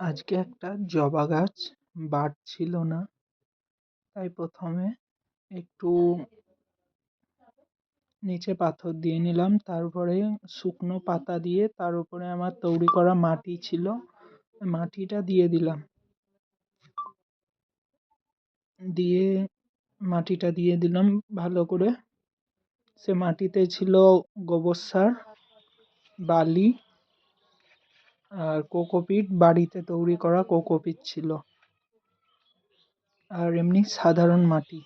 আজকে একটা জবা গাছ বাড়ছিল না। তাই প্রথমে একটু নিচে পাথর দিয়ে নিলাম, তারপরে শুকনো পাতা দিয়ে তার উপরে আমার তৈরি করা মাটি ছিল, মাটিটা দিয়ে দিলাম। দিয়ে মাটিটা দিয়ে দিলাম ভালো করে। সে মাটিতে ছিল গোবর সার, বালি আর কোকোপিট বাড়িতে তৈরি করা কোকোপিট ছিল। আর এমনি সাধারণ মাটি।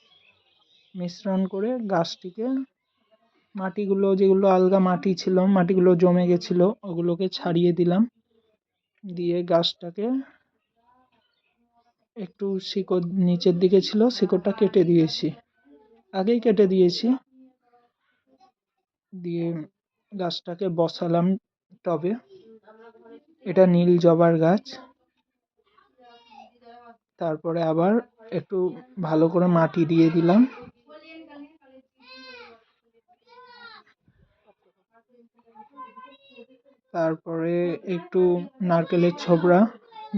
মিশ্রণ করে গাছটিকে মাটিগুলো যেগুলো আলগা মাটি ছিল, মাটিগুলো জমে গেছিল, ওগুলোকে ছাড়িয়ে দিলাম। দিয়ে গাছটাকে একটু শিকড় নিচের দিকে ছিল, শিকড়টা কেটে দিয়েছি। আগেই কেটে দিয়েছি। দিয়ে গাছটাকে বসালাম টবে। এটা নীল জবার গাছ। তারপরে আবার একটু ভালো করে মাটি দিয়ে দিলাম। তারপরে একটু নারকেলের ছোবড়া,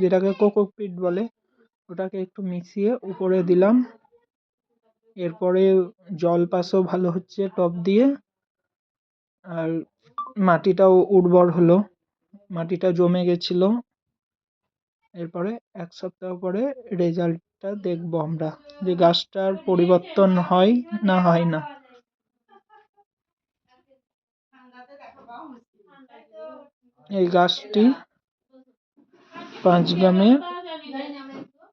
যেটাকে কোকোপিট বলে, ওটাকে একটু মিশিয়ে উপরে দিলাম। এরপরে জল পাসও ভালো হচ্ছে টব দিয়ে, আর মাটিটাও উর্বর হলো। মাটিটা জমে গেছিল। এরপরে এক সপ্তাহ পরে রেজাল্টটা দেখব আমরা যে গাছটার পরিবর্তন হয় না হয় না। এই গাছটি পাঁচগ্রামে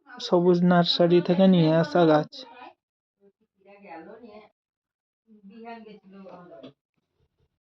সবুজ নার্সারি থেকে নিয়ে আসা গাছ।